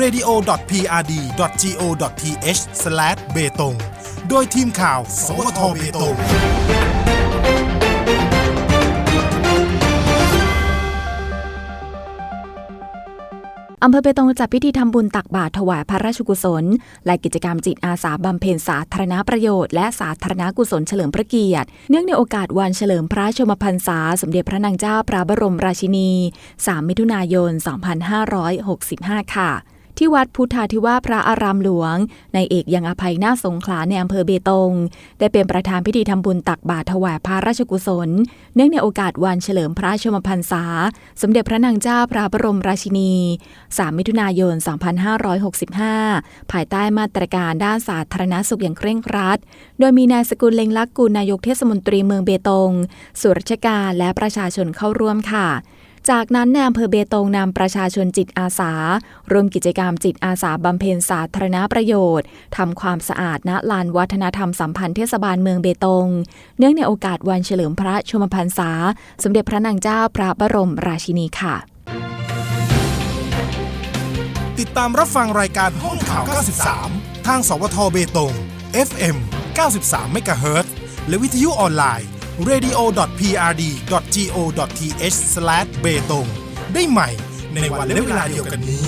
radio.prd.go.th/ เบตงโดยทีมข่าว สวทเบตงอำเภอเบตงจัดพิธีทำบุญตักบาตรถวายพระราชกุศล และกิจกรรมจิตอาสาบำเพ็ญสาธารณประโยชน์และสาธารณกุศลเฉลิมพระเกียรติ เนื่องในโอกาสวันเฉลิมพระชมพรรษา สมเด็จพระนางเจ้าพระบรมราชินี 3 มิถุนายน 2565 ค่ะ ที่วัดพุทธาธิวาพระอารามหลวง ในเอกยังอภัยนาสงขลาในอำเภอเบตง ได้เป็นประธานพิธีทำบุญตักบาตรถวายพระราชกุศล เนื่องในโอกาสวันเฉลิมพระชมพรรษา สมเด็จพระนางเจ้าพระบรมราชินี 3 มิถุนายน 2565 ภายใต้มาตรการด้านสาธารณสุขอย่างเคร่งครัด โดยมีนายสกุลเล็งลักษณ์กุลนายกเทศมนตรีเมืองเบตงส่วนราชการและประชาชนเข้าร่วมค่ะ จากนั้นในอำเภอเบตงนำประชาชนจิตอาสา ร่วมกิจกรรมจิตอาสาบำเพ็ญสาธารณประโยชน์ทำความสะอาดณลานวัฒนธรรมสัมพันธ์เทศบาลเมืองเบตง เนื่องในโอกาสวันเฉลิมพระชมพรรษา สมเด็จพระนางเจ้าพระบรมราชินีค่ะ ติดตามรับฟังรายการห้องข่าว 93 ทางสวทเบตง FM 93 MHz และวิทยุออนไลน์ radio.prd.go.th/betong ได้ใหม่ในวันและเวลาเดียวกันนี้